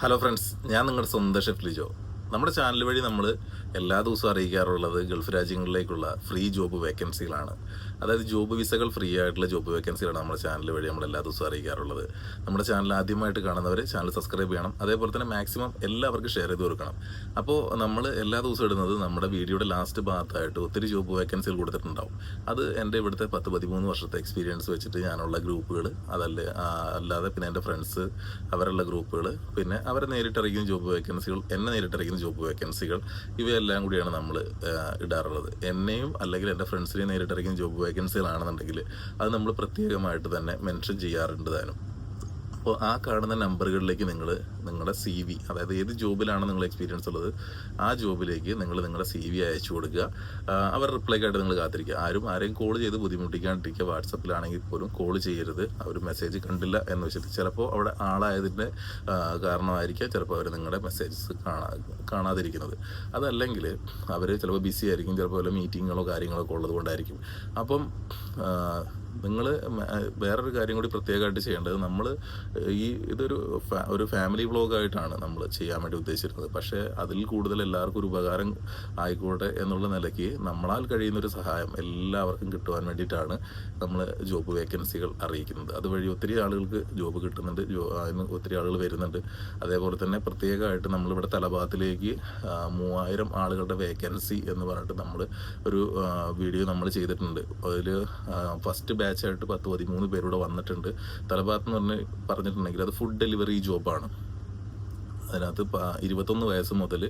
Hello friends ഞാൻ നിങ്ങളുടെ സ്വന്തം ഷെഫ് ലിജോ. നമ്മുടെ ചാനൽ വഴി നമ്മൾ എല്ലാ ദിവസവും അറിയിക്കാറുള്ളത് ഗൾഫ് രാജ്യങ്ങളിലേക്കുള്ള ഫ്രീ ജോബ് വേക്കൻസികളാണ് അതായത് ജോബ് വിസകൾ ഫ്രീ ആയിട്ടുള്ള ജോബ് വേക്കൻസികളാണ് നമ്മുടെ ചാനൽ വഴി നമ്മൾ എല്ലാ ദിവസവും അറിയിക്കാറുള്ളത്. നമ്മുടെ ചാനൽ ആദ്യമായിട്ട് കാണുന്നവർ ചാനൽ സബ്സ്ക്രൈബ് ചെയ്യണം. അതേപോലെ തന്നെ മാക്സിമം എല്ലാവർക്കും ഷെയർ ചെയ്ത് കൊടുക്കണം. അപ്പോൾ നമ്മൾ എല്ലാ ദിവസവും ഇടുന്നത് നമ്മുടെ വീഡിയോയുടെ ലാസ്റ്റ് ഭാഗത്തായിട്ട് ഒത്തിരി ജോബ് വേക്കൻസികൾ കൊടുത്തിട്ടുണ്ടാവും. അത് എന്റെ ഇവിടുത്തെ പത്ത് പതിമൂന്ന് വർഷത്തെ എക്സ്പീരിയൻസ് വെച്ചിട്ട് ഞാനുള്ള ഗ്രൂപ്പുകൾ അതല്ല അല്ലാതെ പിന്നെ എന്റെ ഫ്രണ്ട്സ് അവരുള്ള ഗ്രൂപ്പുകൾ പിന്നെ അവരെ നേരിട്ടറിയിക്കുന്ന ജോബ് വേക്കൻസികൾ എന്നെ നേരിട്ടറിയിക്കുന്ന ജോബ് വേക്കൻസികൾ ഇവയെല്ലാം കൂടിയാണ് നമ്മൾ ഇടാറുള്ളത്. എന്നെയും അല്ലെങ്കിൽ എന്റെ ഫ്രണ്ട്സിനെയും നേരിട്ടിറങ്ങിയ ജോബ് വേക്കൻസികളാണെന്നുണ്ടെങ്കിൽ അത് നമ്മൾ പ്രത്യേകമായിട്ട് തന്നെ മെൻഷൻ ചെയ്യാറുണ്ട് താനും. അപ്പോൾ ആ കാണുന്ന നമ്പറുകളിലേക്ക് നിങ്ങൾ നിങ്ങളുടെ സി വി അതായത് ഏത് ജോബിലാണ് നിങ്ങൾ എക്സ്പീരിയൻസ് ഉള്ളത് ആ ജോബിലേക്ക് നിങ്ങൾ നിങ്ങളുടെ സി വി അയച്ചു കൊടുക്കുക. അവർ റിപ്ലൈക്കായിട്ട് നിങ്ങൾ കാത്തിരിക്കുക. ആരും ആരെയും കോൾ ചെയ്ത് ബുദ്ധിമുട്ടിക്കാണ്ടിരിക്കുക. വാട്സപ്പിലാണെങ്കിൽ പോലും കോൾ ചെയ്യരുത്. അവർ മെസ്സേജ് കണ്ടില്ല എന്ന് വെച്ചിട്ട് ചിലപ്പോൾ അവിടെ ആളായതിന്റെ കാരണമായിരിക്കുക കാരണമായിരിക്കാം ചിലപ്പോൾ അവർ നിങ്ങളുടെ മെസ്സേജസ് കാണാ കാണാതിരിക്കുന്നത്. അതല്ലെങ്കിൽ അവർ ചിലപ്പോൾ ബിസി ആയിരിക്കും. ചിലപ്പോൾ വല്ല മീറ്റിങ്ങുകളോ കാര്യങ്ങളോ ഒക്കെ ഉള്ളത് കൊണ്ടായിരിക്കും അപ്പം നിങ്ങൾ വേറൊരു കാര്യം കൂടി പ്രത്യേകമായിട്ട് ചെയ്യേണ്ടത് നമ്മൾ ഈ ഇതൊരു ഒരു ഫാമിലി വ്ളോഗായിട്ടാണ് നമ്മൾ ചെയ്യാൻ വേണ്ടി ഉദ്ദേശിച്ചിരുന്നത്. പക്ഷേ അതിൽ കൂടുതൽ എല്ലാവർക്കും ഒരു ഉപകാരം ആയിക്കോട്ടെ എന്നുള്ള നിലയ്ക്ക് നമ്മളാൽ കഴിയുന്ന ഒരു സഹായം എല്ലാവർക്കും കിട്ടുവാൻ വേണ്ടിയിട്ടാണ് നമ്മൾ ജോബ് വേക്കൻസികൾ അറിയിക്കുന്നത്. അതുവഴി ഒത്തിരി ആളുകൾക്ക് ജോബ് കിട്ടുന്നുണ്ട് അതിന് ഒത്തിരി ആളുകൾ വരുന്നുണ്ട്. അതേപോലെ തന്നെ പ്രത്യേകമായിട്ട് നമ്മളിവിടെ തലഭാഗത്തിലേക്ക് മൂവായിരം ആളുകളുടെ വേക്കൻസി എന്ന് പറഞ്ഞിട്ട് നമ്മൾ ഒരു വീഡിയോ നമ്മൾ ചെയ്തിട്ടുണ്ട്. അതിൽ ഫസ്റ്റ് ബാച്ചായിട്ട് പത്ത് പതിമൂന്ന് പേരൂടെ വന്നിട്ടുണ്ട്. തലഭാഗത്ത് എന്ന് പറഞ്ഞ് പറഞ്ഞിട്ടുണ്ടെങ്കിൽ അത് ഫുഡ് ഡെലിവറി ജോബാണ്. അതിനകത്ത് ഇരുപത്തൊന്ന് വയസ്സ് മുതൽ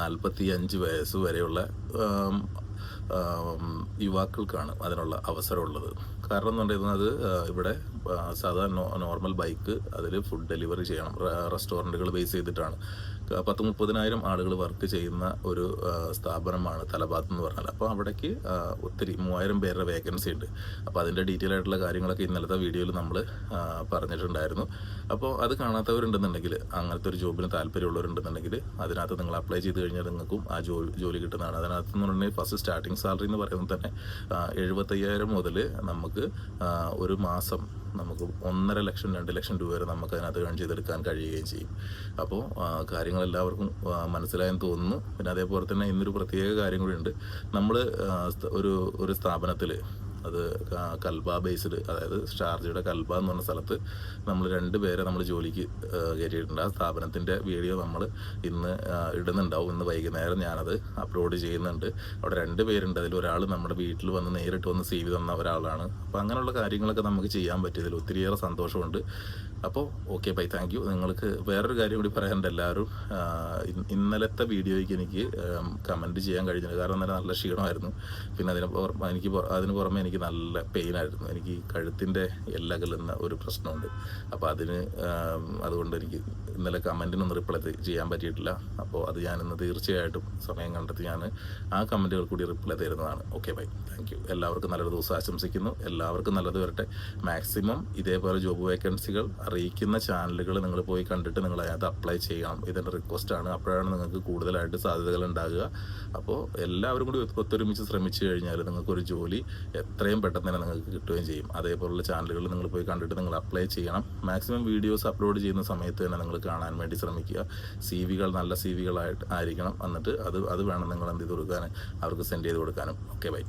നാൽപ്പത്തി അഞ്ച് വയസ്സ് വരെയുള്ള യുവാക്കൾക്കാണ് അതിനുള്ള അവസരമുള്ളത്. കാരണം എന്ന് പറയുന്നത് ഇവിടെ സാധാരണ നോർമൽ ബൈക്ക് അതിൽ ഫുഡ് ഡെലിവറി ചെയ്യണം. റെസ്റ്റോറന്റുകൾ ബേസ് ചെയ്തിട്ടാണ്. പത്ത് മുപ്പതിനായിരം ആളുകൾ വർക്ക് ചെയ്യുന്ന ഒരു സ്ഥാപനമാണ് തലബാത്ത് എന്ന് പറഞ്ഞാൽ. അപ്പോൾ അവിടേക്ക് ഒത്തിരി മൂവായിരം പേരുടെ വേക്കൻസി ഉണ്ട്. അപ്പോൾ അതിന്റെ ഡീറ്റെയിൽ ആയിട്ടുള്ള കാര്യങ്ങളൊക്കെ ഇന്നലത്തെ വീഡിയോയിൽ നമ്മൾ പറഞ്ഞിട്ടുണ്ടായിരുന്നു. അപ്പോൾ അത് കാണാത്തവരുണ്ടെന്നുണ്ടെങ്കിൽ അങ്ങനത്തെ ഒരു ജോബിന് താല്പര്യമുള്ളവരുണ്ടെന്നുണ്ടെങ്കിൽ അതിനകത്ത് നിങ്ങൾ അപ്ലൈ ചെയ്ത് കഴിഞ്ഞാൽ നിങ്ങൾക്കും ആ ജോലി ജോലി കിട്ടുന്നതാണ്. അതിനകത്ത് എന്ന് പറഞ്ഞാൽ ഫസ്റ്റ് സ്റ്റാർട്ടിങ് സാലറി എന്ന് പറയുന്നത് തന്നെ എഴുപത്തയ്യായിരം മുതൽ നമുക്ക് ഒരു മാസം നമുക്ക് ഒന്നര ലക്ഷം രണ്ട് ലക്ഷം രൂപ വരെ നമുക്ക് അതിനകത്ത് ഏൺ ചെയ്തെടുക്കാൻ കഴിയുകയും ചെയ്യും. അപ്പോൾ കാര്യങ്ങൾ എല്ലാവർക്കും മനസ്സിലായെന്ന് തോന്നുന്നു. പിന്നെ അതേപോലെ തന്നെ ഇന്നൊരു പ്രത്യേക കാര്യം കൂടി ഉണ്ട്. നമ്മൾ ഒരു ഒരു സ്ഥാപനത്തിൽ അത് കൽബ ബേസ്ഡ് അതായത് ഷാർജയുടെ കൽബ എന്ന് പറഞ്ഞ സ്ഥലത്ത് നമ്മൾ രണ്ട് പേരെ നമ്മൾ ജോലിക്ക് കയറ്റിയിട്ടുണ്ട്. ആ സ്ഥാപനത്തിന്റെ വീഡിയോ നമ്മൾ ഇന്ന് ഇടുന്നുണ്ടാവും. ഇന്ന് വൈകുന്നേരം ഞാനത് അപ്ലോഡ് ചെയ്യുന്നുണ്ട്. അവിടെ രണ്ട് പേരുണ്ട്. അതിൽ ഒരാൾ നമ്മുടെ വീട്ടിൽ വന്ന് നേരിട്ട് വന്ന് സേവ് തന്ന ഒരാളാണ്. അപ്പോൾ അങ്ങനെയുള്ള കാര്യങ്ങളൊക്കെ നമുക്ക് ചെയ്യാൻ പറ്റിയതിൽ ഒത്തിരിയേറെ സന്തോഷമുണ്ട്. അപ്പോൾ ഓക്കെ ബൈ. Thank you. നിങ്ങൾക്ക് വേറൊരു കാര്യം കൂടി പറയാനുണ്ട് എല്ലാവരും. ഇന്നലത്തെ വീഡിയോയ്ക്ക് എനിക്ക് കമന്റ് ചെയ്യാൻ കഴിഞ്ഞില്ല. കാരണം നല്ല ക്ഷീണമായിരുന്നു. പിന്നെ അതിന് എനിക്ക് അതിന് പുറമെ എനിക്ക് നല്ല പെയിൻ ആയിരുന്നു എനിക്ക് കഴുത്തിന്റെ എല്ലകലെന്ന ഒരു പ്രശ്നമുണ്ട്. അപ്പോൾ അതിന് അതുകൊണ്ട് എനിക്ക് ഇന്നലെ കമന്റിനൊന്നും റിപ്ലൈ ചെയ്യാൻ പറ്റിയിട്ടില്ല. അപ്പോൾ അത് ഞാനിന്ന് തീർച്ചയായിട്ടും സമയം കണ്ടെത്തി ഞാൻ ആ കമന്റുകൾ കൂടി റിപ്ലൈ തരുന്നതാണ്. ഓക്കെ ബൈ താങ്ക് യു എല്ലാവർക്കും നല്ലൊരു ദിവസം ആശംസിക്കുന്നു. എല്ലാവർക്കും നല്ലത് വരട്ടെ. മാക്സിമം ഇതേപോലെ ജോബ് വേക്കൻസികൾ അറിയിക്കുന്ന ചാനലുകൾ നിങ്ങൾ പോയി കണ്ടിട്ട് നിങ്ങൾ അതിനകത്ത് അപ്ലൈ ചെയ്യണം. ഇതിന്റെ റിക്വസ്റ്റ് ആണ്. അപ്പോഴാണ് നിങ്ങൾക്ക് കൂടുതലായിട്ട് സാധ്യതകൾ ഉണ്ടാകുക. അപ്പോൾ എല്ലാവരും കൂടി ഒത്ത് ഒത്തൊരുമിച്ച് ശ്രമിച്ചു കഴിഞ്ഞാൽ നിങ്ങൾക്കൊരു ജോലി എത്രയും പെട്ടെന്ന് തന്നെ നിങ്ങൾക്ക് കിട്ടുകയും ചെയ്യും. അതേപോലുള്ള ചാനലുകൾ നിങ്ങൾ പോയി കണ്ടിട്ട് നിങ്ങൾ അപ്ലൈ ചെയ്യണം. മാക്സിമം വീഡിയോസ് അപ്ലോഡ് ചെയ്യുന്ന സമയത്ത് തന്നെ നിങ്ങൾ കാണാൻ വേണ്ടി ശ്രമിക്കുക. സി വികൾ നല്ല സി വികളായിട്ട് ആയിരിക്കണം. എന്നിട്ട് അത് അത് വേണം നിങ്ങൾ എന്ത് ചെയ്ത് കൊടുക്കാൻ അവർക്ക് സെൻഡ് ചെയ്ത് കൊടുക്കാനും. Okay bye